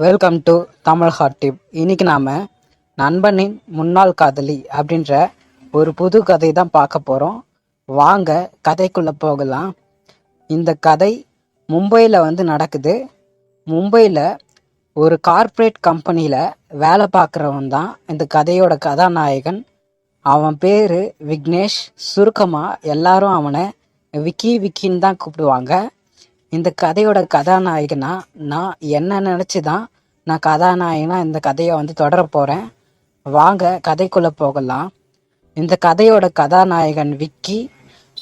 Welcome to Tamil hot tip இன்னைக்கு நாம நண்பனின் முன்னாள் காதலி அப்படின்ற ஒரு புது கதை தான் பார்க்க போகிறோம் வாங்க கதைக்குள்ளே போகலாம். இந்த கதை மும்பையில் வந்து நடக்குது. மும்பையில் ஒரு கார்ப்பரேட் கம்பெனியில் வேலை பார்க்குறவன் தான் இந்த கதையோட கதாநாயகன். அவன் பேர் விக்னேஷ். சுருக்கமாக எல்லாரும் அவனை விக்கி விக்கின்னு தான் கூப்பிடுவாங்க. இந்த கதையோட கதாநாயகனா நான் என்ன நினச்சி தான் நான் கதாநாயகனா இந்த கதையை வந்து தொடர போகிறேன் வாங்க கதைக்குள்ளே போகலாம். இந்த கதையோட கதாநாயகன் விக்கி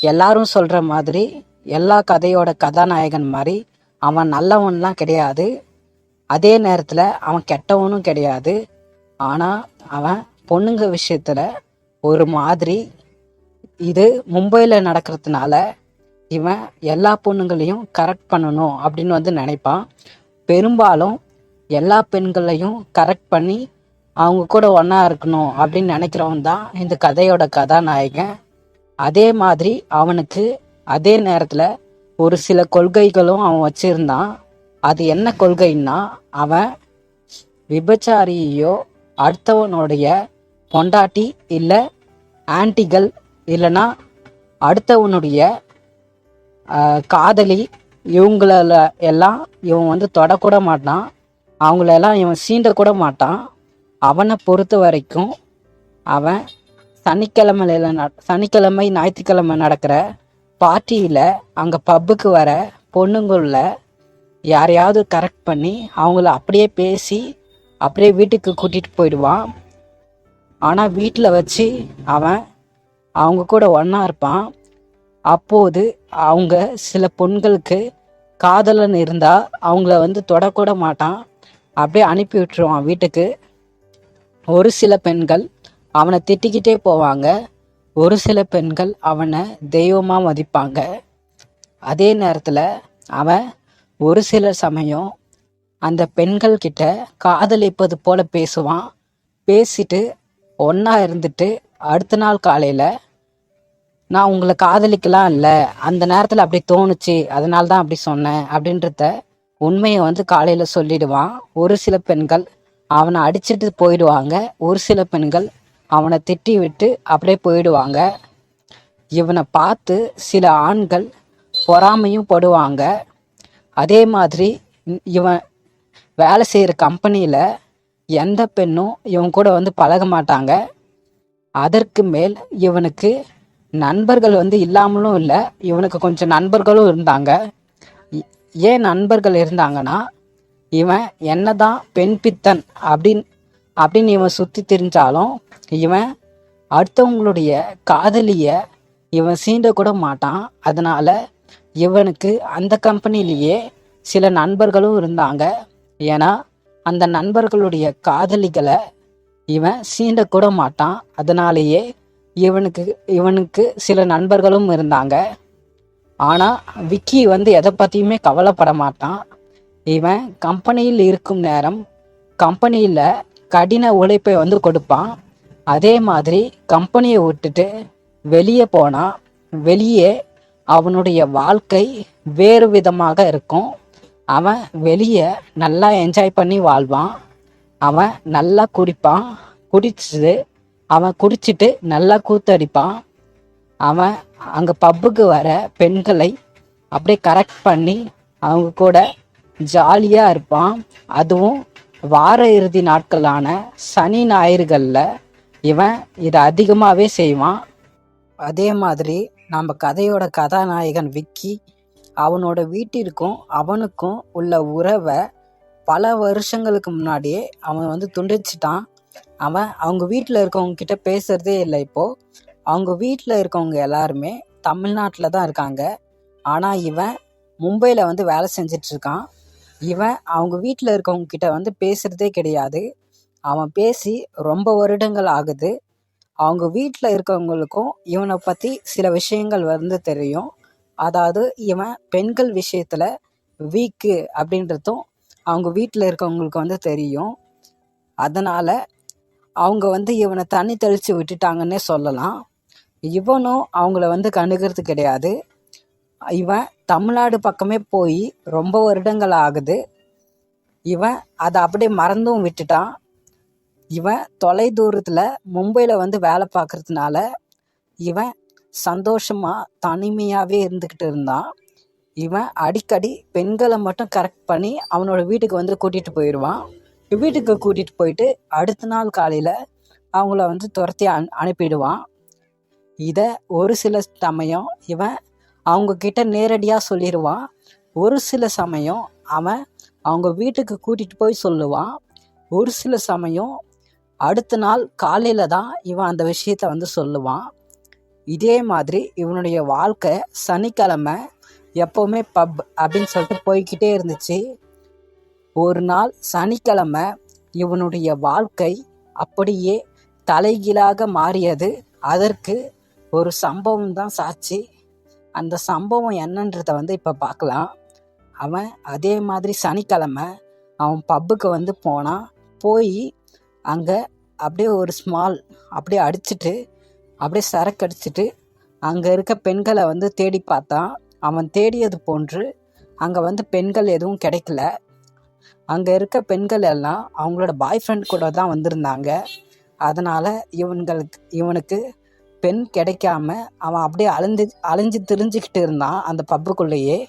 எல்லாரும் சொல்கிற மாதிரி எல்லா கதையோட கதாநாயகன் மாதிரி அவன் நல்லவன்லாம் கிடையாது. அதே நேரத்தில் அவன் கெட்டவனும் கிடையாது. ஆனால் அவன் பொண்ணுங்க விஷயத்தில் ஒரு மாதிரி இது மும்பையில் நடக்கிறதுனால இவன் எல்லா பொண்ணுங்களையும் கரெக்ட் பண்ணணும் அப்படின்னு வந்து நினைப்பான். பெரும்பாலும் எல்லா பெண்களையும் கரெக்ட் பண்ணி அவங்க கூட ஒன்றா இருக்கணும் அப்படின்னு நினைக்கிறவன் தான் இந்த கதையோட கதாநாயகன். அதே மாதிரி அவனுக்கு அதே நேரத்தில் ஒரு சில கொள்கைகளும் அவன் வச்சிருந்தான். அது என்ன கொள்கைன்னா அவன் விபச்சாரியையோ அடுத்தவனுடைய பொண்டாட்டி இல்லை ஆன்டிகள் இல்லைன்னா அடுத்தவனுடைய காதலி இவங்கள எல்லாம் இவன் வந்து தொடக்கூட மாட்டான். அவங்களெல்லாம் இவன் சீண்டக்கூட மாட்டான். அவனை பொறுத்த வரைக்கும் அவன் சனிக்கிழமையில சனிக்கிழமை ஞாயிற்றுக்கிழமை நடக்கிற பார்ட்டியில் அங்கே பப்புக்கு வர பொண்ணுங்கள யாரையாவது கரெக்ட் பண்ணி அவங்கள அப்படியே பேசி அப்படியே வீட்டுக்கு கூட்டிகிட்டு போயிடுவான். ஆனால் வீட்டில் வச்சு அவன் அவங்க கூட ஒன்றா இருப்பான். அப்போது அவங்க சில பொண்களுக்கு காதலன் இருந்தால் அவங்கள வந்து தொடக்கூட மாட்டான். அப்படியே அனுப்பி விட்டுருவான் வீட்டுக்கு. ஒரு சில பெண்கள் அவனை திட்டிக்கிட்டே போவாங்க. ஒரு சில பெண்கள் அவனை தெய்வமாக மதிப்பாங்க. அதே நேரத்தில் அவன் ஒரு சில சமயம் அந்த பெண்கள் கிட்ட காதலிப்பது போல பேசுவான். பேசிட்டு ஒன்றா இருந்துட்டு அடுத்த நாள் காலையில் நான் உங்களை காதலிக்கலாம் இல்லை. அந்த நேரத்தில் அப்படி தோணுச்சு. அதனால தான் அப்படி சொன்னேன். அப்படின்றத உண்மையை வந்து காலையில் சொல்லிடுவான். ஒரு சில பெண்கள் அவனை அடிச்சிட்டு போயிடுவாங்க. ஒரு சில பெண்கள் அவனை திட்டி விட்டு அப்படியே போயிடுவாங்க. இவனை பார்த்து சில ஆண்கள் பொறாமையும் படுவாங்க. அதே மாதிரி இவன் வேலை செய்கிற கம்பெனியில் எந்த பெண்ணும் இவன் கூட வந்து பழக மாட்டாங்க. அதற்கு மேல் இவனுக்கு நண்பர்கள் வந்து இல்லாமலும் இல்லை. இவனுக்கு கொஞ்சம் நண்பர்களும் இருந்தாங்க. ஏன் நண்பர்கள் இருந்தாங்கன்னா இவன் என்னதான் பெண் பித்தன் அப்படின்னு அப்படின்னு இவன் சுற்றி திரிஞ்சாலும் இவன் அடுத்தவங்களுடைய காதலிய இவன் சீண்ட கூட மாட்டான். அதனால இவனுக்கு அந்த கம்பெனிலேயே சில நண்பர்களும் இருந்தாங்க. ஏன்னா அந்த நண்பர்களுடைய காதலிகளை இவன் சீண்ட கூட மாட்டான். அதனாலேயே இவனுக்கு இவனுக்கு சில நண்பர்களும் இருந்தாங்க. ஆனால் விக்கி வந்து எதை பற்றியுமே கவலைப்பட மாட்டான். இவன் கம்பெனியில் இருக்கும் நேரம் கம்பெனியில் கடின உழைப்பை வந்து கொடுப்பான். அதே மாதிரி கம்பெனியை விட்டுட்டு வெளியே போனால் வெளியே அவனுடைய வாழ்க்கை வேறு விதமாக இருக்கும். அவன் வெளியே நல்லா என்ஜாய் பண்ணி வாழ்வான். அவன் நல்லா குடிப்பான். குடிச்சுட்டு அவன் குடிச்சிட்டு நல்லா கூத்தடிப்பான். அவன் அங்கே பப்புக்கு வர பெண்களை அப்படியே கரெக்ட் பண்ணி அவங்க கூட ஜாலியாக இருப்பான். அதுவும் வார இறுதி நாட்களான சனி ஞாயிறுகளில் இவன் இதை அதிகமாகவே செய்வான். அதே மாதிரி நம்ம கதையோட கதாநாயகன் விக்கி அவனோட வீட்டிற்கும் அவனுக்கும் உள்ள உறவை பல வருஷங்களுக்கு முன்னாடியே அவன் வந்து துண்டிச்சிட்டான். அவன் அவங்க வீட்டில் இருக்கவங்க கிட்ட பேசுறதே இல்லை இப்போ. அவங்க வீட்டில் இருக்கவங்க எல்லாருமே தமிழ்நாட்டில் தான் இருக்காங்க. ஆனால் இவன் மும்பையில் வந்து வேலை செஞ்சுட்டு இருக்கான் இவன் அவங்க வீட்டில் இருக்கவங்க கிட்ட வந்து பேசுறதே கிடையாது. அவன் பேசி ரொம்ப வருடங்கள் ஆகுது. அவங்க வீட்டில் இருக்கவங்களுக்கும் இவனை பற்றி சில விஷயங்கள் வந்து தெரியும். அதாவது இவன் பெண்கள் விஷயத்தில் வீக்கு அப்படின்றதும் அவங்க வீட்டில் இருக்கவங்களுக்கு வந்து தெரியும். அதனால் அவங்க வந்து இவனை தண்ணி தெளித்து விட்டுட்டாங்கன்னே சொல்லலாம். இவனும் அவங்கள வந்து கண்டுக்கிறது கிடையாது. இவன் தமிழ்நாடு பக்கமே போய் ரொம்ப வருடங்கள் ஆகுது. இவன் அதை அப்படியே மறந்தும் விட்டுட்டான். இவன் தொலை தூரத்தில் மும்பையில் வந்து வேலை பார்க்கறதுனால இவன் சந்தோஷமாக தனிமையாகவே இருந்துக்கிட்டு இருந்தான். இவன் அடிக்கடி பெண்களை மட்டும் கரெக்ட் பண்ணி அவனோட வீட்டுக்கு வந்து கூட்டிகிட்டு போயிடுவான். வீட்டுக்கு கூட்டிகிட்டு போயிட்டு அடுத்த நாள் காலையில் அவங்கள வந்து துரத்தி அனு அனுப்பிடுவான். இதை ஒரு சில சமயம் இவன் அவங்க கிட்ட நேரடியாக சொல்லிடுவான் ஒரு சில சமயம் அவன் அவங்க வீட்டுக்கு கூட்டிகிட்டு போய் சொல்லுவான். ஒரு சில சமயம் அடுத்த நாள் காலையில் தான் இவன் அந்த விஷயத்த வந்து சொல்லுவான். இதே மாதிரி இவனுடைய வாழ்க்கை சனிக்கிழமை எப்போவுமே பப் அப்படின்னு சொல்லிட்டு போய்கிட்டே இருந்துச்சு. ஒரு நாள் சனிக்கிழமை இவனுடைய வாழ்க்கை அப்படியே தலைகீழாக மாறியது. அதற்கு ஒரு சம்பவம் தான் சாட்சி அந்த சம்பவம் என்னன்றதை வந்து இப்போ பார்க்கலாம். அவன் அதே மாதிரி சனிக்கிழமை அவன் பப்புக்கு வந்து போனான். போய் அங்கே அப்படியே ஒரு ஸ்மால் அப்படியே அடிச்சுட்டு அப்படியே சரக்கு அடிச்சுட்டு அங்கே இருக்க பெண்களை வந்து தேடி பார்த்தான். அவன் தேடியது போன்று அங்கே வந்து பெண்கள் எதுவும் கிடைக்கல. அங்கே இருக்க பெண்கள் எல்லாம் அவங்களோட பாய் ஃப்ரெண்ட் கூட தான் வந்திருந்தாங்க. அதனால் இவன்களுக்கு இவனுக்கு பெண் கிடைக்காம அவன் அப்படியே அலைஞ்சு அலைஞ்சு திரிஞ்சுக்கிட்டு இருந்தான் அந்த பப்புக்குள்ளேயே.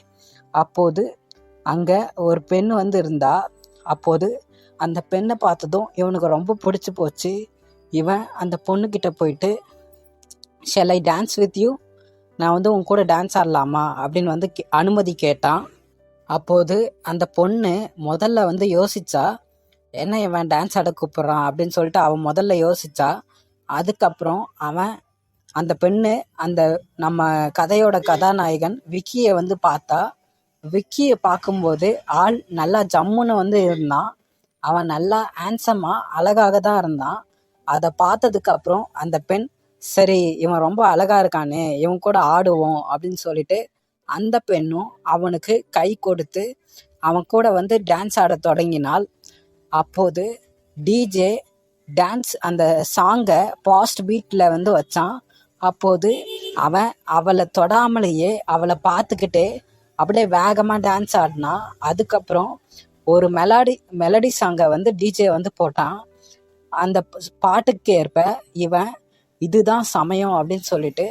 அப்போது அங்கே ஒரு பெண் வந்து இருந்தா அப்போது அந்த பெண்ணை பார்த்ததும் இவனுக்கு ரொம்ப பிடிச்சி போச்சு. இவன் அந்த பொண்ணுக்கிட்ட போயிட்டு shall I dance with you நான் வந்து உன் கூட டான்ஸ் ஆடலாமா? அப்படின்னு வந்து கே- அனுமதி கேட்டான். அப்போது அந்த பொண்ணு முதல்ல வந்து யோசிச்சா என்ன இவன் டான்ஸ் ஆட கூப்பிட்றான்? அப்படின்னு சொல்லிட்டு அவன் முதல்ல யோசிச்சா அதுக்கப்புறம் அவன் அந்த பெண்ணு அந்த நம்ம கதையோட கதாநாயகன் விக்கியை வந்து பார்த்தா விக்கியை பார்க்கும்போது ஆள் நல்லா ஜம்முன்னு வந்து இருந்தான். அவன் நல்லா ஹேண்ட்ஸமாக அழகாக தான் இருந்தான். அதை பார்த்ததுக்கு அப்புறம் அந்த பெண் சரி இவன் ரொம்ப அழகா இருக்கானே இவன் கூட ஆடுவோம் அப்படின்னு சொல்லிட்டு அந்த பெண்ணும் அவனுக்கு கை கொடுத்து அவன் கூட வந்து டான்ஸ் ஆட தொடங்கினாள். அப்போது டிஜே டான்ஸ் அந்த சாங்கை பாஸ்ட் பீட்டில் வந்து வச்சான். அப்போது அவன் அவளை தொடாமலேயே அவளை பார்த்துக்கிட்டே அப்படியே வேகமாக டான்ஸ் ஆடினா. அதுக்கப்புறம் ஒரு மெலடி மெலடி சாங்கை வந்து டிஜே வந்து போட்டான். அந்த பாட்டுக்கு ஏற்ப இவன் இதுதான் சமயம் அப்படின்னு சொல்லிட்டு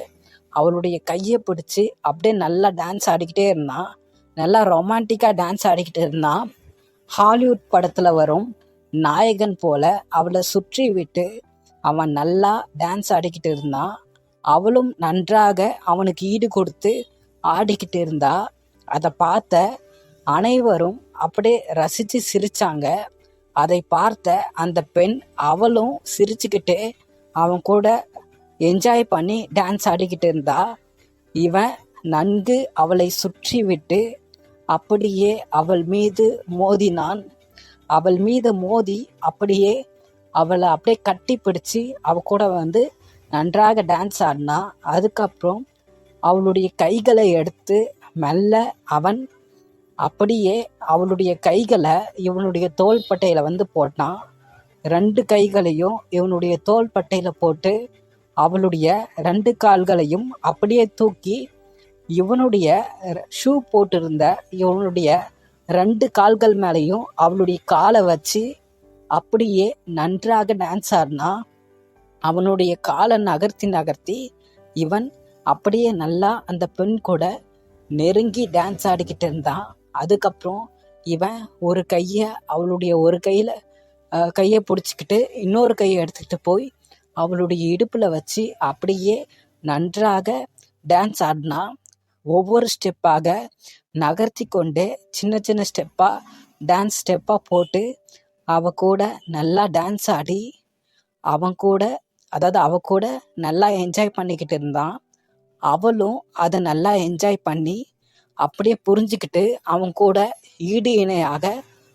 அவளுடைய கையை பிடிச்சி அப்படியே நல்லா டான்ஸ் ஆடிக்கிட்டே இருந்தான் நல்லா ரொமான்டிக்காக டான்ஸ் ஆடிக்கிட்டு இருந்தான் ஹாலிவுட் படத்தில் வரும் நாயகன் போல அவளை சுற்றி விட்டு அவன் நல்லா டான்ஸ் ஆடிக்கிட்டு இருந்தான் அவளும் நன்றாக அவனுக்கு ஈடு கொடுத்து ஆடிக்கிட்டு இருந்தா அதை பார்த்த அனைவரும் அப்படியே ரசித்து சிரித்தாங்க அதை பார்த்த அந்த பெண் அவளும் சிரிச்சுக்கிட்டே அவன் கூட என்ஜாய் பண்ணி டான்ஸ் ஆடிக்கிட்டு இருந்தா இவன் நன்கு அவளை சுற்றி விட்டு அப்படியே அவள் மீது மோதினான். அவள் மீது மோதி அப்படியே அவளை அப்படியே கட்டி பிடிச்சி அவ கூட வந்து நன்றாக டான்ஸ் ஆடினா. அதுக்கப்புறம் அவளுடைய கைகளை எடுத்து மெல்ல அவன் அப்படியே அவளுடைய கைகளை இவனுடைய தோள்பட்டையில வந்து போட்டான். ரெண்டு கைகளையும் இவனுடைய தோள்பட்டையில போட்டு அவளுடைய ரெண்டு கால்களையும் அப்படியே தூக்கி இவனுடைய ஷூ போட்டிருந்த இவனுடைய ரெண்டு கால்கள் மேலேயும் அவளுடைய காலை வச்சு அப்படியே நன்றாக டான்ஸ் ஆடினா அவனுடைய காலை நகர்த்தி நகர்த்தி இவன் அப்படியே நல்லா அந்த பெண் கூட நெருங்கி டான்ஸ் ஆடிக்கிட்டு இருந்தான். அதுக்கப்புறம் இவன் ஒரு கையை அவளுடைய ஒரு கையில் கையை பிடிச்சிக்கிட்டு இன்னொரு கையை எடுத்துக்கிட்டு போய் அவளுடைய இடுப்பில் வச்சு அப்படியே நன்றாக டான்ஸ் ஆடினா ஒவ்வொரு ஸ்டெப்பாக நகர்த்தி கொண்டே சின்ன சின்ன ஸ்டெப்பாக டான்ஸ் ஸ்டெப்பாக போட்டு அவ கூட நல்லா டான்ஸ் ஆடி அவன் கூட அதாவது அவ கூட நல்லா என்ஜாய் பண்ணிக்கிட்டு இருந்தான். அவளும் அதை நல்லா என்ஜாய் பண்ணி அப்படியே புரிஞ்சுக்கிட்டு அவன் கூட ஈடு இணையாக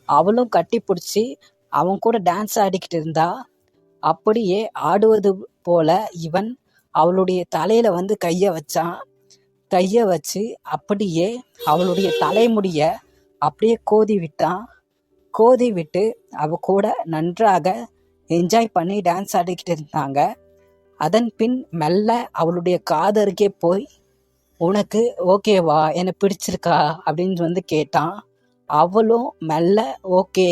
அவளும் கட்டி பிடிச்சி அவன் கூட டான்ஸ் ஆடிக்கிட்டு இருந்தா அப்படியே ஆடுவது போல இவன் அவளுடைய தலையில வந்து கையை வச்சான். கையை வச்சு அப்படியே அவளுடைய தலைமுடிய அப்படியே கோதி விட்டான். கோதி விட்டு அவ கூட நன்றாக என்ஜாய் பண்ணி டான்ஸ் ஆடிக்கிட்டு இருந்தாங்க. அதன் பின் மெல்ல அவளுடைய காதருக்கே போய் உனக்கு ஓகேவா என்னை பிடிச்சிருக்கா? அப்படின்னு வந்து கேட்டான். அவளும் மெல்ல ஓகே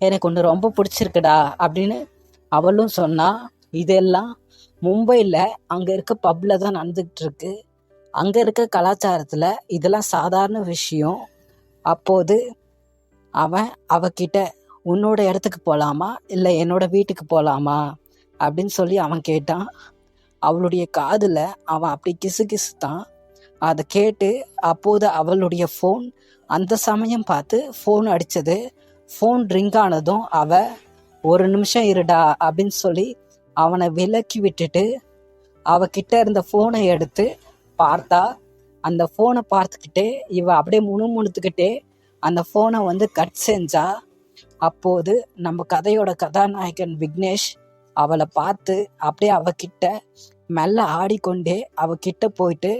எனக்கு ஒன்று ரொம்ப பிடிச்சிருக்குடா அப்படின்னு அவளும் சொன்னா இதெல்லாம் மும்பையில் அங்கே இருக்க பப்பில் தான் நடந்துக்கிட்டு இருக்கு அங்கே இருக்க கலாச்சாரத்தில் இதெல்லாம் சாதாரண விஷயம். அப்போது அவன் அவகிட்ட உன்னோட இடத்துக்கு போகலாமா இல்லை என்னோட வீட்டுக்கு போகலாமா அப்படின்னு சொல்லி அவன் கேட்டான். அவளுடைய காதில் அவன் அப்படி கிசு கிசுத்தான். அதை கேட்டு அப்போது அவளுடைய ஃபோன் அந்த சமயம் பார்த்து ஃபோன் அடித்தது ஃபோன் ரிங் ஆனதும் அவள் ஒரு நிமிஷம் இருடா அப்படின்னு சொல்லி அவனை விலக்கி விட்டுட்டு அவகிட்ட இருந்த ஃபோனை எடுத்து பார்த்தா அந்த ஃபோனை பார்த்துக்கிட்டே இவ அப்படியே முணுமுணுத்துக்கிட்டே அந்த ஃபோனை வந்து கட் செஞ்சா அப்போது நம்ம கதையோட கதாநாயகன் விக்னேஷ் அவளை பார்த்து அப்படியே அவகிட்ட மெல்ல ஆடிக்கொண்டே அவகிட்ட போயிட்டு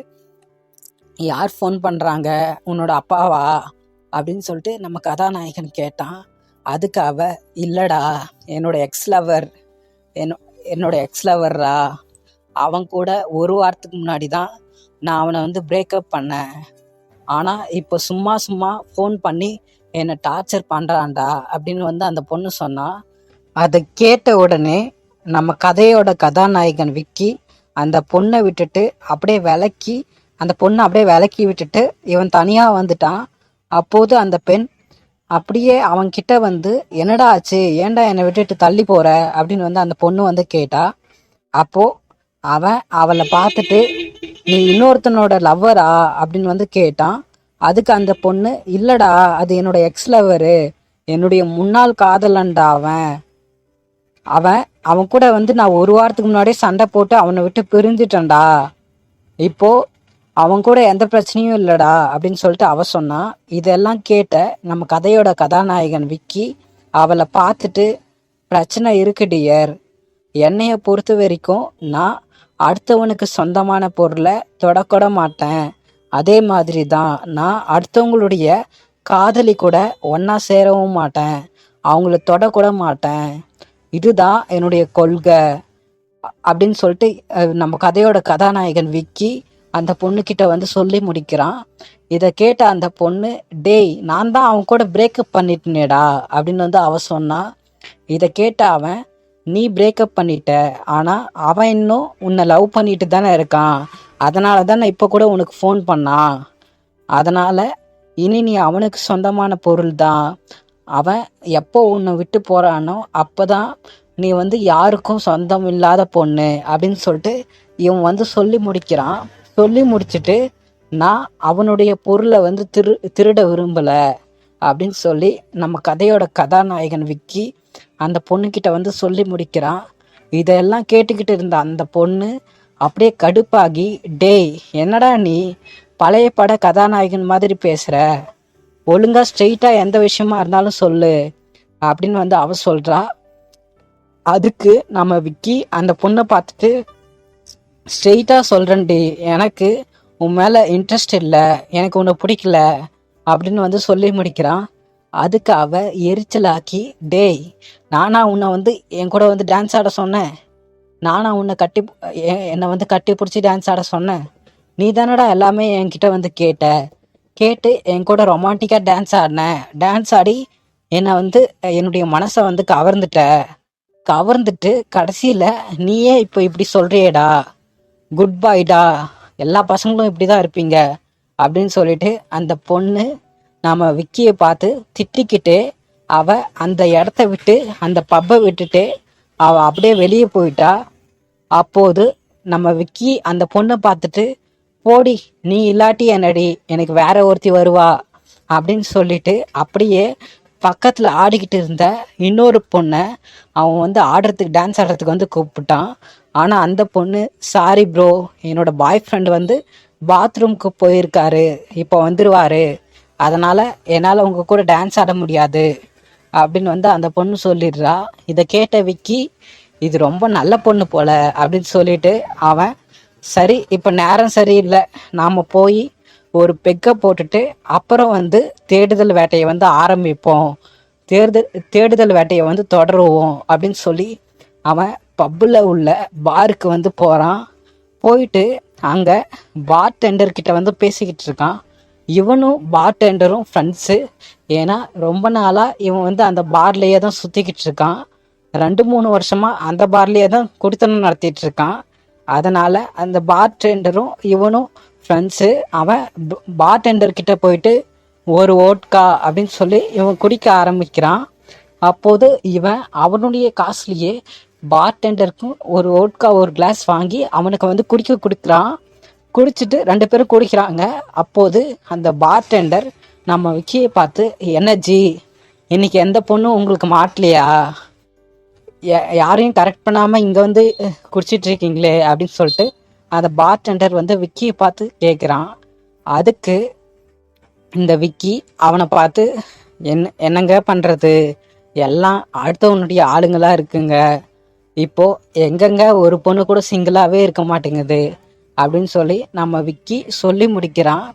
யார் ஃபோன் பண்ணுறாங்க உன்னோட அப்பாவா? அப்படின்னு சொல்லிட்டு நம்ம கதாநாயகன் கேட்டான். அதுக்கு அவ இல்லைடா என்னோட எக்ஸ் லவர் என்னோ என்னோட எக்ஸ் லவர்ரா அவன் கூட ஒரு வாரத்துக்கு முன்னாடி தான் நான் அவனை வந்து பிரேக்கப் பண்ணேன். ஆனால் இப்போ சும்மா சும்மா ஃபோன் பண்ணி என்னை டார்ச்சர் பண்ணுறான்டா அப்படின்னு வந்து அந்த பொண்ணு சொன்னால் அதை கேட்ட உடனே நம்ம கதையோட கதாநாயகன் விக்கி அந்த பொண்ணை விட்டுட்டு அப்படியே விலக்கி அந்த பொண்ணை அப்படியே விலக்கி விட்டுட்டு இவன் தனியாக வந்துட்டான். அப்போது அந்த பெண் அப்படியே அவன்கிட்ட வந்து என்னடா ஆச்சு? ஏன்டா என்னை விட்டுட்டு தள்ளி போற? அப்படின்னு வந்து அந்த பொண்ணு வந்து கேட்டா அப்போ அவன் அவளை பார்த்துட்டு நீ இன்னொருத்தனோட லவ்வரா அப்படின்னு வந்து கேட்டான். அதுக்கு அந்த பொண்ணு இல்லடா அது என்னோட எக்ஸ் லவ்வரு என்னுடைய முன்னாள் காதலன்டா அவன். அவன் அவன் கூட வந்து நான் ஒரு வாரத்துக்கு முன்னாடியே சண்டை போட்டு அவனை விட்டு பிரிஞ்சிட்டேன்டா. இப்போ அவன் கூட எந்த பிரச்சனையும் இல்லடா அப்படின்னு சொல்லிட்டு அவ சொன்னா. இதெல்லாம் கேட்ட நம்ம கதையோட கதாநாயகன் விக்கி அவளை பார்த்துட்டு பிரச்சனை இருக்கு டியர் என்னைய பொறுத்த வரைக்கும் நான் அடுத்தவனுக்கு சொந்தமான பொருளை தொடக்கூட மாட்டேன். அதே மாதிரி தான் நான் அடுத்தவங்களுடைய காதலி கூட ஒன்றா சேரவும் மாட்டேன். அவங்கள தொடக்கூட மாட்டேன். இதுதான் என்னுடைய கொள்கை. அப்படின்னு சொல்லிட்டு நம்ம கதையோட கதாநாயகன் விக்கி அந்த பொண்ணுக்கிட்ட வந்து சொல்லி முடிக்கிறான். இதை கேட்ட அந்த பொண்ணு டேய் நான் தான் அவன் கூட பிரேக்கப் பண்ணிட்டேனேடா அப்படின்னு வந்து அவ சொன்னா. இதை கேட்ட அவன் நீ பிரேக்கப் பண்ணிட்ட ஆனால் அவன் இன்னும் உன்னை லவ் பண்ணிட்டு தானே இருக்கான். அதனால தானே இப்போ கூட உனக்கு ஃபோன் பண்ணான் அதனால இனி நீ அவனுக்கு சொந்தமான பொருள் தான். அவன் எப்போ உன்னை விட்டு போகிறானோ அப்போ தான் நீ வந்து யாருக்கும் சொந்தம் இல்லாத பொண்ணு அப்படின்னு சொல்லிட்டு இவன் வந்து சொல்லி முடிக்கிறான். சொல்லி முடிச்சுட்டு நான் அவனுடைய பொருளை வந்து திரு திருட விரும்பல அப்படின்னு சொல்லி நம்ம கதையோட கதாநாயகன் விக்கி அந்த பொண்ணுக்கிட்ட வந்து சொல்லி முடிக்கிறான். இதெல்லாம் கேட்டுக்கிட்டு இருந்த அந்த பொண்ணு அப்படியே கடுப்பாகி டேய் என்னடா நீ பழைய பட கதாநாயகன் மாதிரி பேசுற? ஒழுங்கா ஸ்ட்ரெயிட்டா எந்த விஷயமா இருந்தாலும் சொல்லு அப்படின்னு வந்து அவ சொல்றா. அதுக்கு நம்ம விக்கி அந்த பொண்ணை பார்த்துட்டு ஸ்ட்ரெயிட்டாக சொல்கிறேன்டி எனக்கு உன் மேலே இன்ட்ரெஸ்ட் இல்லை எனக்கு உன்னை பிடிக்கல அப்படின்னு வந்து சொல்லி முடிக்கிறான். அதுக்கு அவ எரிச்சலாக்கி டேய் நானா உன்னை வந்து என் கூட வந்து டான்ஸ் ஆட சொன்னேன். நானா உன்னை கட்டி என்னை வந்து கட்டி பிடிச்சி டான்ஸ் ஆட சொன்னேன். நீ தானடா எல்லாமே என்கிட்ட வந்து கேட்ட. கேட்டு என் கூட ரொமான்டிக்காக டான்ஸ் ஆடினேன் டான்ஸ் ஆடி என்னை வந்து என்னுடைய மனசை வந்து கவர்ந்துட்ட. கவர்ந்துட்டு கடைசியில் நீயே இப்போ இப்படி சொல்கிறியேடா குட் பாய்டா எல்லா பசங்களும் இப்படி தான் இருப்பீங்க அப்படின்னு சொல்லிட்டு அந்த பொண்ணு நாம் விக்கியை பார்த்து திட்டிக்கிட்டு அவ அந்த இடத்த விட்டு அந்த பப்பை விட்டுட்டு அவ அப்படியே வெளியே போயிட்டா. அப்போது நம்ம விக்கி அந்த பொண்ணை பார்த்துட்டு போடி நீ இல்லாட்டி என்னடி எனக்கு வேற ஒருத்தி வருவா அப்படின்னு சொல்லிட்டு அப்படியே பக்கத்தில் ஆடிக்கிட்டு இருந்த இன்னொரு பொண்ணை அவன் வந்து ஆடுறதுக்கு டான்ஸ் ஆடுறதுக்கு வந்து கூப்பிட்டான். ஆனால் அந்த பொண்ணு சாரி ப்ரோ என்னோட பாய் ஃப்ரெண்ட் வந்து பாத்ரூம்க்கு போயிருக்காரு. இப்போ வந்துருவாரு. அதனால் என்னால் உங்கள் கூட டான்ஸ் ஆட முடியாது. அப்படின்னு வந்து அந்த பொண்ணு சொல்லிடுறா. இதை கேட்ட விக்கி இது ரொம்ப நல்ல பொண்ணு போல அப்படின்னு சொல்லிட்டு அவன் சரி இப்போ நேரம் சரியில்லை. நாம் போய் ஒரு பெக்கை போட்டுட்டு அப்புறம் வந்து தேடுதல் வேட்டையை வந்து ஆரம்பிப்போம். தேடுதல் தேடுதல் வேட்டையை வந்து தொடருவோம் அப்படின்னு சொல்லி அவன் பப்பில் உள்ள பாருக்கு வந்து போகிறான் போயிட்டு அங்கே பார் டெண்டர் கிட்ட வந்து பேசிக்கிட்டு இருக்கான். இவனும் பார் டெண்டரும் ஃப்ரெண்ட்ஸு ஏன்னா ரொம்ப நாளாக இவன் வந்து அந்த பார்லேயே தான் சுற்றிக்கிட்டு இருக்கான். ரெண்டு மூணு வருஷமாக அந்த பார்லேயே தான் குடித்தனம் நடத்திட்டு இருக்கான். அதனால் அந்த பார் டெண்டரும் இவனும் ஃப்ரெண்ட்ஸு அவன் பார் டெண்டர் கிட்ட போயிட்டு ஒரு ஓட்கா அப்படின்னு சொல்லி இவன் குடிக்க ஆரம்பிக்கிறான். அப்போது இவன் அவனுடைய காசுலேயே பார்டெண்டருக்கும் ஒரு ஓட்கா ஒரு கிளாஸ் வாங்கி அவனுக்கு வந்து குடிக்க கொடுக்குறான். குடிச்சிட்டு ரெண்டு பேரும் குடிக்கிறாங்க. அப்போது அந்த பார்டெண்டர் நம்ம விக்கியை பார்த்து என்னஜி இன்னைக்கு எந்த பொண்ணும் உங்களுக்கு மாட்டலையா? யா- யாரையும் கரெக்ட் பண்ணாமல் இங்கே வந்து குடிச்சிட்டு இருக்கீங்களே? அப்படின்னு சொல்லிட்டு அந்த பார் டெண்டர் வந்து விக்கியை பார்த்து கேட்குறான் அதுக்கு இந்த விக்கி அவனை பார்த்து என்ன என்னங்க பண்ணுறது எல்லாம் அடுத்தவனுடைய ஆளுங்களாக இருக்குங்க. இப்போ எங்கெங்க ஒரு பொண்ணு கூட சிங்கிளாகவே இருக்க மாட்டேங்குது அப்படின்னு சொல்லி நம்ம விக்கி சொல்லி முடிக்கிறான்.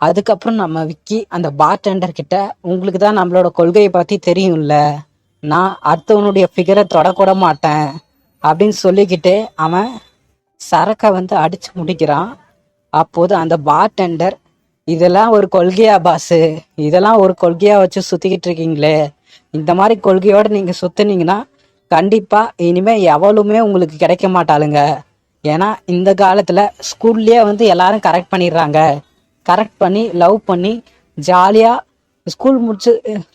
அதுக்கப்புறம் நம்ம விக்கி அந்த பார்டெண்டர் கிட்ட உங்களுக்கு தான் நம்மளோட கொள்கையை பற்றி தெரியும்ல. நான் அடுத்தவனுடைய ஃபிகரை தொடக்கூட மாட்டேன். அப்படின்னு சொல்லிக்கிட்டே அவன் சரக்கை வந்து அடிச்சு முடிக்கிறான். அப்போது அந்த பார்டெண்டர் இதெல்லாம் ஒரு கொள்கையா பாஸு இதெல்லாம் ஒரு கொள்கையா வச்சு சுத்திக்கிட்டு இருக்கீங்களே. இந்த மாதிரி கொள்கையோட நீங்க சுற்றுனீங்கன்னா கண்டிப்பா இனிமே எவளுமே உங்களுக்கு கிடைக்க மாட்டாளுங்க. ஏன்னா இந்த காலத்துல ஸ்கூல்லயே வந்து எல்லாரும் கரெக்ட் பண்ணிடுறாங்க. கரெக்ட் பண்ணி லவ் பண்ணி ஜாலியா ஸ்கூல் முடிச்சு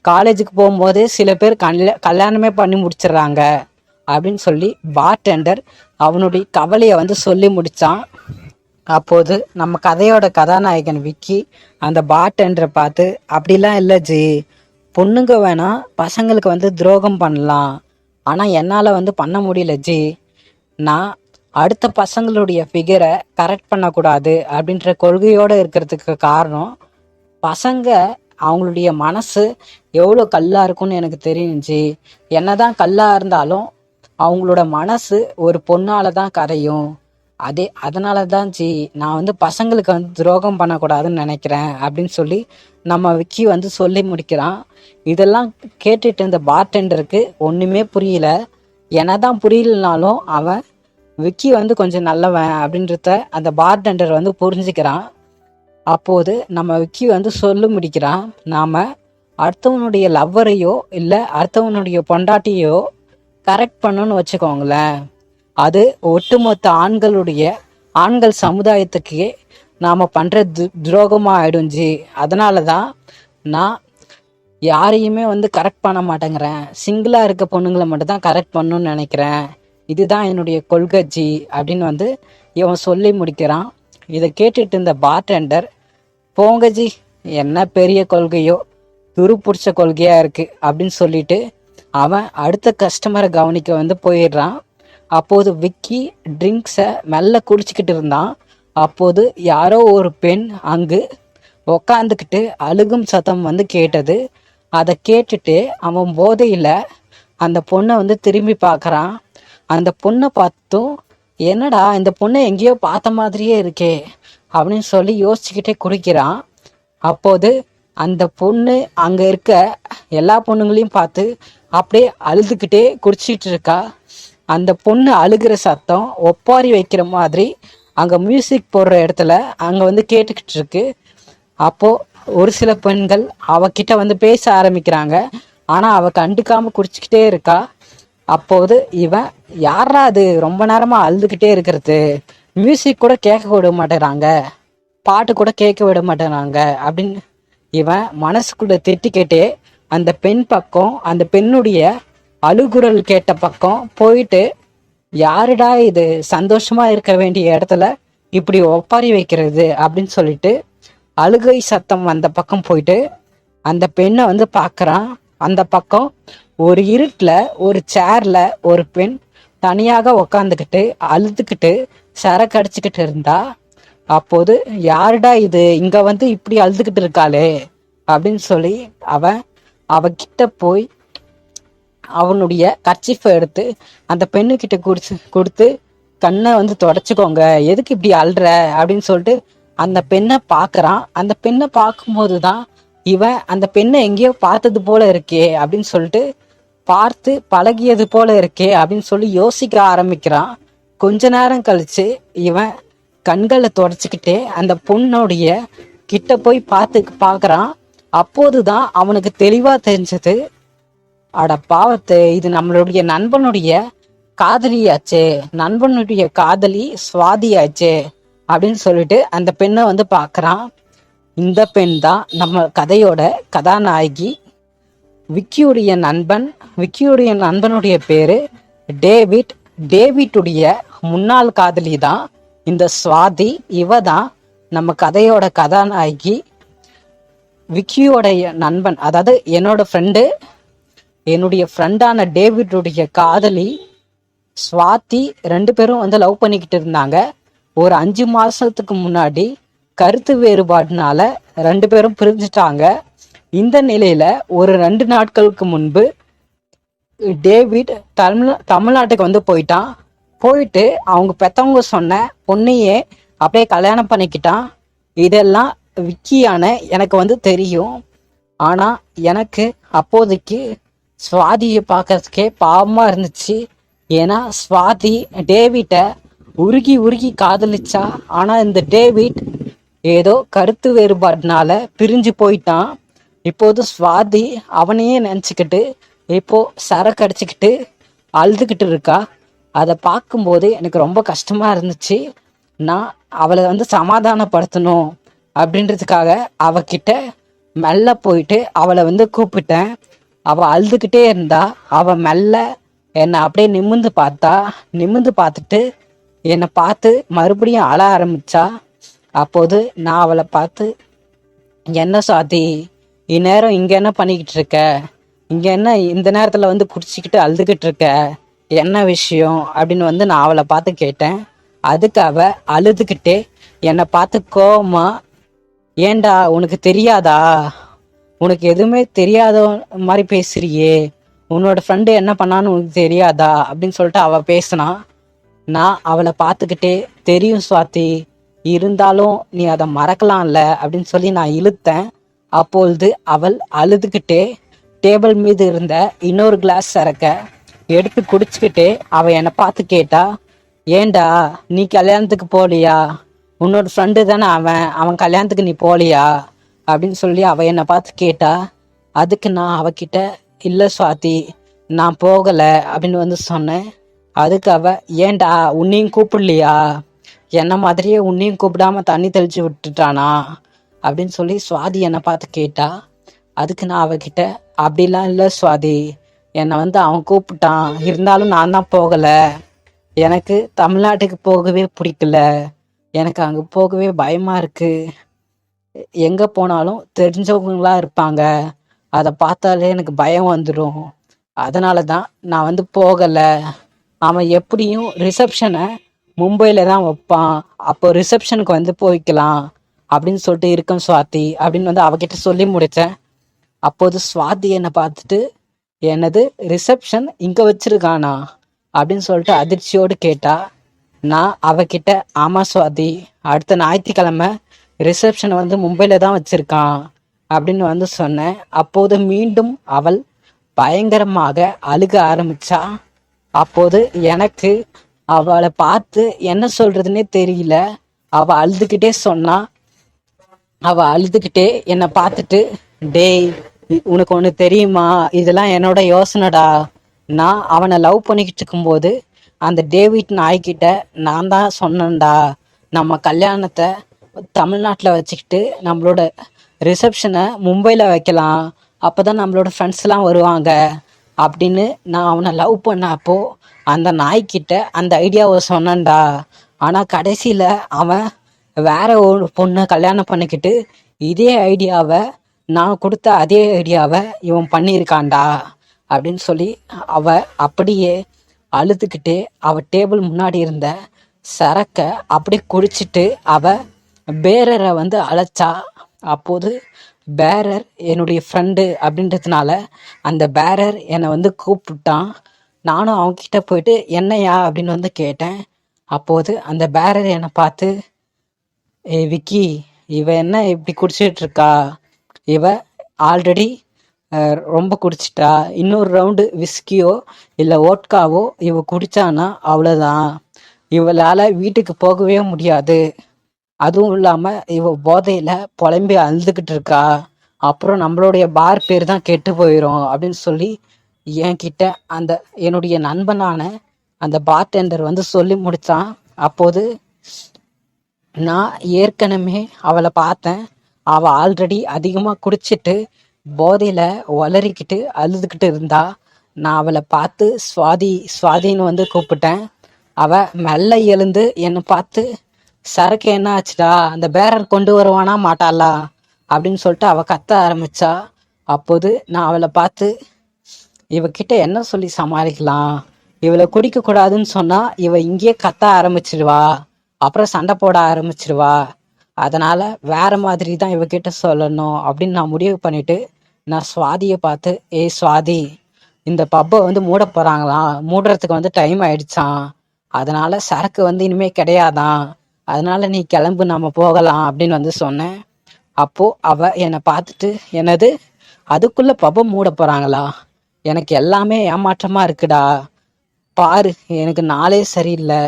காலேஜுக்கு போகும்போது சில பேர் கல்யா கல்யாணமே பண்ணி முடிச்சிடுறாங்க. அப்படின்னு சொல்லி பார்டெண்டர் அவனுடைய கவலையை வந்து சொல்லி முடித்தான் அப்போது நம்ம கதையோட கதாநாயகன் விக்கி அந்த பார்டெண்டரை பார்த்து அப்படிலாம் இல்லை ஜி. பொண்ணுங்க வேணா பசங்களுக்கு வந்து துரோகம் பண்ணலாம். ஆனால் என்னால் வந்து பண்ண முடியல ஜி. நான் அடுத்த பசங்களுடைய ஃபிகரை கரெக்ட் பண்ணக்கூடாது அப்படின்ற கொள்கையோடு இருக்கிறதுக்கு காரணம் பசங்க அவங்களுடைய மனசு எவ்வளோ கல்லாக இருக்கும்னு எனக்கு என்ன என்னதான் கல்லாக இருந்தாலும் அவங்களோட மனசு ஒரு பொண்ணால் தான் கரையும். அதே அதனால தான் சி நான் வந்து பசங்களுக்கு வந்து துரோகம் பண்ணக்கூடாதுன்னு நினைக்கிறேன் அப்படின்னு சொல்லி நம்ம விக்கி வந்து சொல்லி முடிக்கிறான். இதெல்லாம் கேட்டுட்டு இருந்த பார்டெண்டருக்கு ஒன்றுமே புரியல. என்னதான் புரியலனாலும் அவன் விக்கி வந்து கொஞ்சம் நல்லவன் அப்படின்றத அந்த பார்டெண்டர் வந்து புரிஞ்சுக்கிறான். அப்போது நம்ம விக்கி வந்து சொல்லி முடிக்கிறான். நாம் அடுத்தவனுடைய லவ்வரையோ இல்லை அடுத்தவனுடைய பொண்டாட்டியோ கரெக்ட் பண்ணுன்னு வச்சுக்கோங்களேன். அது ஒட்டுமொத்த ஆண்களுடைய ஆண்கள் சமுதாயத்துக்கே நாம் பண்ணுற து துரோகமாக ஆயிடும் ஜி. அதனால தான் நான் யாரையுமே வந்து கரெக்ட் பண்ண மாட்டேங்கிறேன். சிங்கிளாக இருக்க பொண்ணுங்களை மட்டும் தான் கரெக்ட் பண்ணணும்னு நினைக்கிறேன். இதுதான் என்னுடைய கொள்கை ஜி அப்படின்னு வந்து இவன் சொல்லி முடிக்கிறான். இதை கேட்டுட்டு இருந்த பார்டெண்டர் போங்க ஜி என்ன பெரிய கொள்கையோ துரு பிடிச்ச கொள்கையாக இருக்குது அப்படின்னு சொல்லிட்டு அவன் அடுத்த கஸ்டமரை கவனிக்க வந்து போயிடுறான். அப்போது விக்கி ட்ரிங்க்ஸை மெல்ல குடிச்சிக்கிட்டு இருந்தான். அப்போது யாரோ ஒரு பெண் அங்கு உக்காந்துக்கிட்டு அழுகும் சத்தம் வந்து கேட்டது. அதை கேட்டுட்டு அவன் போதையில் அந்த பொண்ணை வந்து திரும்பி பார்க்குறான் அந்த பொண்ணை பார்த்தும் என்னடா இந்த பொண்ணை எங்கேயோ பார்த்த மாதிரியே இருக்கே அப்படின்னு சொல்லி யோசிச்சுக்கிட்டே குடிக்கிறான். அப்போது அந்த பொண்ணு அங்கே இருக்க எல்லா பொண்ணுங்களையும் பார்த்து அப்படியே அழுதுகிட்டே குடிச்சிட்டு இருக்கா. அந்த பொண்ணு அழுகிற சத்தம் ஒப்பாரி வைக்கிற மாதிரி அங்கே மியூசிக் போடுற இடத்துல அங்கே வந்து கேட்டுக்கிட்டு இருக்கு. அப்போது ஒரு சில பெண்கள் அவகிட்ட வந்து பேச ஆரம்பிக்கிறாங்க. ஆனால் அவள் கண்டுக்காமல் குடிச்சிக்கிட்டே இருக்கா. அப்போது இவன் யாரா அது? ரொம்ப நேரமாக அழுதுகிட்டே இருக்கிறது. மியூசிக் கூட கேட்க விட மாட்டேறாங்க. பாட்டு கூட கேட்க விட மாட்டேறாங்க. அப்படின்னு இவன் மனசுக்குள்ள திட்டிக்கிட்டே அந்த பெண் பக்கம் அந்த பெண்ணுடைய அழுகுரல் கேட்ட பக்கம் போயிட்டு யாருடா இது? சந்தோஷமா இருக்க வேண்டிய இடத்துல இப்படி ஒப்பாரி வைக்கிறது? அப்படின்னு சொல்லிட்டு அழுகை சத்தம் அந்த பக்கம் போயிட்டு அந்த பெண்ணை வந்து பார்க்குறான். அந்த பக்கம் ஒரு இருட்டில் ஒரு சேர்ல ஒரு பெண் தனியாக உக்காந்துக்கிட்டு அழுதுகிட்டு சரக்கு அடிச்சுக்கிட்டு இருந்தா அப்போது யாருடா இது? இங்க வந்து இப்படி அழுதுகிட்டு இருக்காளே? அப்படின்னு சொல்லி அவன் அவகிட்ட போய் அவனுடைய கர்ச்சிஃபை எடுத்து அந்த பெண்ணுக்கிட்ட குடிச்சு கொடுத்து கண்ணை வந்து தொடச்சிக்கோங்க. எதுக்கு இப்படி அழுற அப்படின்னு சொல்லிட்டு அந்த பெண்ணை பார்க்கறான். அந்த பெண்ணை பார்க்கும்போது தான் இவன் அந்த பெண்ணை எங்கேயோ பார்த்தது போல இருக்கே அப்படின்னு சொல்லிட்டு பார்த்து பழகியது போல இருக்கே அப்படின்னு சொல்லி யோசிக்க ஆரம்பிக்கிறான். கொஞ்ச நேரம் கழிச்சு இவன் கண்களை தொடச்சிக்கிட்டே அந்த பொண்ணுடைய கிட்ட போய் பார்த்து பார்க்கறான். அப்போதுதான் அவனுக்கு தெளிவாக தெரிஞ்சது அட பாவத்து இது நம்மளுடைய நண்பனுடைய காதலியாச்சே நண்பனுடைய காதலி சுவாதியாச்சு அப்படின்னு சொல்லிட்டு அந்த பெண்ணை வந்து பார்க்கறான். இந்த பெண் தான் நம்ம கதையோட கதாநாயகி. விக்கியுடைய நண்பன் விக்கியுடைய நண்பனுடைய பேரு டேவிட். டேவிட்டுடைய முன்னாள் காதலி தான் இந்த சுவாதி. இவ தான் நம்ம கதையோட கதாநாயகி. விக்கியோடைய நண்பன் அதாவது என்னோட ஃப்ரெண்டு என்னுடைய ஃப்ரெண்டான டேவிடுடைய காதலி ஸ்வாதி ரெண்டு பேரும் வந்து லவ் பண்ணிக்கிட்டு இருந்தாங்க. ஒரு அஞ்சு மாசத்துக்கு முன்னாடி கருத்து வேறுபாடுனால ரெண்டு பேரும் பிரிஞ்சுட்டாங்க. இந்த நிலையில ஒரு ரெண்டு நாட்களுக்கு முன்பு டேவிட் தமிழ் தமிழ்நாட்டுக்கு வந்து போயிட்டான். போயிட்டு அவங்க பெத்தவங்க சொன்ன பொண்ணையே அப்படியே கல்யாணம் பண்ணிக்கிட்டான். இதெல்லாம் விக்கியான எனக்கு வந்து தெரியும். ஆனா எனக்கு அப்போதைக்கு சுவாதியை பார்க்கறதுக்கே பாவமாக இருந்துச்சு. ஏன்னா சுவாதி டேவிட்டை உருகி உருகி காதலிச்சா. ஆனால் இந்த டேவிட் ஏதோ கருத்து வேறுபாடுனால பிரிஞ்சு போயிட்டான். இப்போது சுவாதி அவனையே நினச்சிக்கிட்டு இப்போ சரக்கு அடிச்சுக்கிட்டு அழுதுகிட்டு இருக்கா? அதை பார்க்கும்போது எனக்கு ரொம்ப கஷ்டமாக இருந்துச்சு. நான் அவளை வந்து சமாதானப்படுத்தணும் அப்படின்றதுக்காக அவகிட்ட மெல்ல போயிட்டு அவளை வந்து கூப்பிட்டேன். அவள் அழுதுகிட்டே இருந்தா அவள் மெல்ல என்னை அப்படியே நிமிந்து பார்த்தா நிமிந்து பார்த்துட்டு என்னை பார்த்து மறுபடியும் அழ ஆரம்பிச்சா அப்போது நான் அவளை பார்த்து என்ன சாதி இந்நேரம் இங்கே என்ன பண்ணிக்கிட்டு இருக்க? இங்கே என்ன இந்த நேரத்தில் வந்து குடிச்சிக்கிட்டு அழுதுகிட்டு இருக்க? என்ன விஷயம்? அப்படின்னு வந்து நான் அவளை பார்த்து கேட்டேன். அதுக்கு அவள் அழுதுகிட்டே என்னை பார்த்து கோவமா ஏண்டா உனக்கு தெரியாதா? உனக்கு எதுவுமே தெரியாத மாதிரி பேசுறியே. உன்னோட ஃப்ரெண்டு என்ன பண்ணான்னு உனக்கு தெரியாதா? அப்படின்னு சொல்லிட்டு அவள் பேசினா நான் அவளை பார்த்துக்கிட்டே தெரியும் சுவாதி இருந்தாலும் நீ அதை மறக்கலாம்ல? அப்படின்னு சொல்லி நான் இழுத்தேன். அப்பொழுது அவள் அழுதுகிட்டே டேபிள் மீது இருந்த இன்னொரு கிளாஸ் சரக்க எடுத்து குடிச்சுக்கிட்டே அவள் என்னை பார்த்து கேட்டா ஏண்டா நீ கல்யாணத்துக்கு போலியா உன்னோட ஃப்ரெண்டு தானே அவன். அவன் கல்யாணத்துக்கு நீ போலியா அப்படின்னு சொல்லி அவ என்னை பார்த்து கேட்டா அதுக்கு நான் அவகிட்ட இல்லை சுவாதி நான் போகலை அப்படின்னு வந்து சொன்னேன். அதுக்கு அவ ஏன்டா உன்னையும் கூப்பிடலையா? என்ன மாதிரியே உன்னையும் கூப்பிடாம தண்ணி தெளிச்சு விட்டுட்டானா? அப்படின்னு சொல்லி சுவாதி என்னை பார்த்து கேட்டா அதுக்கு நான் அவகிட்ட அப்படிலாம் இல்லை சுவாதி என்னை வந்து அவன் கூப்பிட்டான். இருந்தாலும் நான் தான் போகலை. எனக்கு தமிழ்நாட்டுக்கு போகவே பிடிக்கல. எனக்கு அங்கே போகவே பயமா இருக்கு. எங்கே போனாலும் தெரிஞ்சவங்களா இருப்பாங்க. அதை பார்த்தாலே எனக்கு பயம் வந்துடும் அதனால தான் நான் வந்து போகலை. அவன் எப்படியும் ரிசப்ஷனை மும்பையில் தான் வைப்பான். அப்போ ரிசப்ஷனுக்கு வந்து போய்க்கலாம். அப்படின்னு சொல்லிட்டு இருக்கேன் சுவாதி. அப்படின்னு வந்து அவகிட்ட சொல்லி முடித்தேன். அப்போது சுவாதி என்னை பார்த்துட்டு எனது ரிசப்ஷன் இங்கே வச்சுருக்கானா? அப்படின்னு சொல்லிட்டு அதிர்ச்சியோடு கேட்டா நான் அவகிட்ட ஆமா சுவாதி அடுத்த ஞாயிற்றுக்கிழமை ரிசப்ஷன் வந்து மும்பையில் தான் வச்சிருக்கான் அப்படின்னு வந்து சொன்னேன். அப்போது மீண்டும் அவள் பயங்கரமாக அழுக ஆரம்பிச்சா. அப்போது எனக்கு அவளை பார்த்து என்ன சொல்றதுன்னே தெரியல. அவ அழுதுகிட்டே சொன்னா. அவ அழுதுகிட்டே என்னை பார்த்துட்டு டேய் உனக்கு ஒன்று தெரியுமா? இதெல்லாம் என்னோட யோசனைடா. நான் அவனை லவ் பண்ணிக்கிட்டு இருக்கும்போது அந்த டேவிட் நாய்கிட்ட நான் தான் சொன்னேன்டா. நம்ம கல்யாணத்தை தமிழ்நாட்டில் வச்சுக்கிட்டு நம்மளோட ரிசப்ஷனை மும்பையில் வைக்கலாம். அப்போ தான் நம்மளோட ஃப்ரெண்ட்ஸ்லாம் வருவாங்க. அப்படின்னு நான் அவனை லவ் பண்ணப்போ அந்த நாய்க்கிட்ட அந்த ஐடியாவை சொன்னேன்டா. ஆனால் கடைசியில் அவன் வேற ஒரு பொண்ணை கல்யாணம் பண்ணிக்கிட்டு இதே ஐடியாவை நான் கொடுத்த அதே ஐடியாவை இவன் பண்ணியிருக்கான்டா அப்படின்னு சொல்லி அவ அப்படியே அழுதுகிட்டே அவ டேபிள் முன்னாடி இருந்த சரக்கை அப்படியே குடிச்சிட்டு அவள் பேரரை வந்து அழைச்சா அப்போது பேரர் என்னுடைய ஃப்ரெண்டு அப்படின்றதுனால அந்த பேரர் என்னை வந்து கூப்பிட்டான். நானும் அவங்கக்கிட்ட போயிட்டு என்னையா அப்படின்னு வந்து கேட்டேன். அப்போது அந்த பேரர் என்னை பார்த்து ஏய் விக்கி இவ என்ன இப்படி குடிச்சிட்டு இருக்கா? இவ ஆல்ரெடி ரொம்ப குடிச்சிட்டா. இன்னொரு ரவுண்டு விஸ்கியோ இல்லை ஓட்காவோ இவ குடிச்சானா? அவ்வளோதான் இவளால் வீட்டுக்கு போகவே முடியாது. அதுவும் இல்லாமல் இவ போதையில் புலம்பி அழுதுகிட்டு இருக்கா அப்புறம் நம்மளுடைய பார் பேர் தான் கெட்டு போயிடும் அப்படின்னு சொல்லி என்கிட்ட அந்த என்னுடைய நண்பனான அந்த பார்டெண்டர் வந்து சொல்லி முடித்தான் அப்போது நான் ஏற்கனவே அவளை பார்த்தேன். அவள் ஆல்ரெடி அதிகமாக குடிச்சிட்டு போதையில் உளறிக்கிட்டு அழுதுகிட்டு இருந்தா. நான் அவளை பார்த்து சுவாதி சுவாதின்னு வந்து கூப்பிட்டேன். அவள் மெல்ல எழுந்து என்னை பார்த்து சரக்கு என்ன ஆச்சுடா? அந்த பேரர் கொண்டு வருவானா மாட்டாளா? அப்படின்னு சொல்லிட்டு அவள் கத்த ஆரம்பிச்சா. அப்போது நான் அவளை பார்த்து இவகிட்ட என்ன சொல்லி சமாளிக்கலாம்? இவளை குடிக்க கூடாதுன்னு சொன்னா இவ இங்கேயே கத்த ஆரம்பிச்சிடுவா அப்புறம் சண்டை போட ஆரம்பிச்சிடுவா அதனால வேற மாதிரி தான் இவகிட்ட சொல்லணும். அப்படின்னு நான் முடிவு பண்ணிட்டு நான் சுவாதியை பார்த்து ஏய் சுவாதி இந்த பப்பை வந்து மூட போறாங்களாம். மூடுறதுக்கு வந்து டைம் ஆயிடுச்சான் அதனால சரக்கு வந்து இனிமே கிடையாதான் அதனால நீ கிளம்பு நம்ம போகலாம் அப்படின்னு வந்து சொன்னேன். அப்போ அவ என்னை பார்த்துட்டு என்னது அதுக்குள்ள பபம் மூட போறாங்களா? எனக்கு எல்லாமே ஏமாற்றமா இருக்குடா. பாரு எனக்கு நாளே சரியில்லை.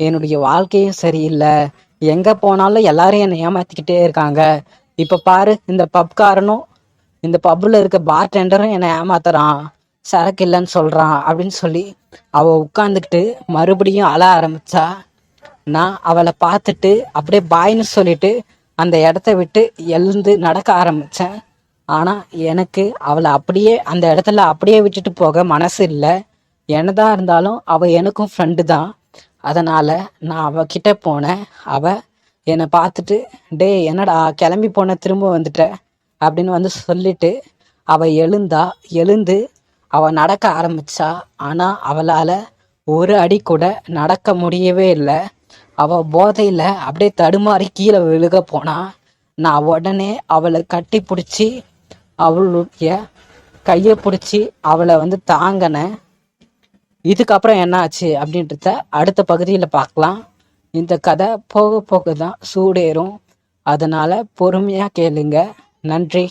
என்னுடைய வாழ்க்கையும் சரியில்லை. எங்க போனாலும் எல்லாரும் என்னை ஏமாத்திக்கிட்டே இருக்காங்க. இப்ப பாரு இந்த பப்காரனும் இந்த பப்ல இருக்க பார் டெண்டரும் என்னை ஏமாத்துறான். சரக்கு இல்லைன்னு சொல்றான் அப்படின்னு சொல்லி அவ உட்காந்துக்கிட்டு மறுபடியும் அழ ஆரம்பிச்சா நான் அவளை பார்த்துட்டு அப்படியே பாய்னு சொல்லிட்டு அந்த இடத்த விட்டு எழுந்து நடக்க ஆரம்பித்தேன் ஆனால் எனக்கு அவளை அப்படியே அந்த இடத்துல அப்படியே விட்டுட்டு போக மனசு இல்லை. என்னதான் இருந்தாலும் அவள் எனக்கும் ஃப்ரெண்டு தான். அதனால் நான் அவகிட்ட போனேன். அவ என்னை பார்த்துட்டு டேய் என்னடா கிளம்பி போன திரும்ப வந்துட்ட? அப்படின்னு வந்து சொல்லிட்டு அவள் எழுந்தா எழுந்து அவள் நடக்க ஆரம்பித்தா ஆனால் அவளால் ஒரு அடி கூட நடக்க முடியவே இல்லை. அவள் போதையில் அப்படியே தடுமாறி கீழே விழுக போனால் நான் உடனே அவளை கட்டி பிடிச்சி அவளுடைய கையை பிடிச்சி அவளை வந்து தாங்கினேன். இதுக்கப்புறம் என்ன ஆச்சு அப்படின்றத அடுத்த பகுதியில் பார்க்கலாம். இந்த கதை போக போக தான் சூடேறும். அதனால் பொறுமையாக கேளுங்க. நன்றி.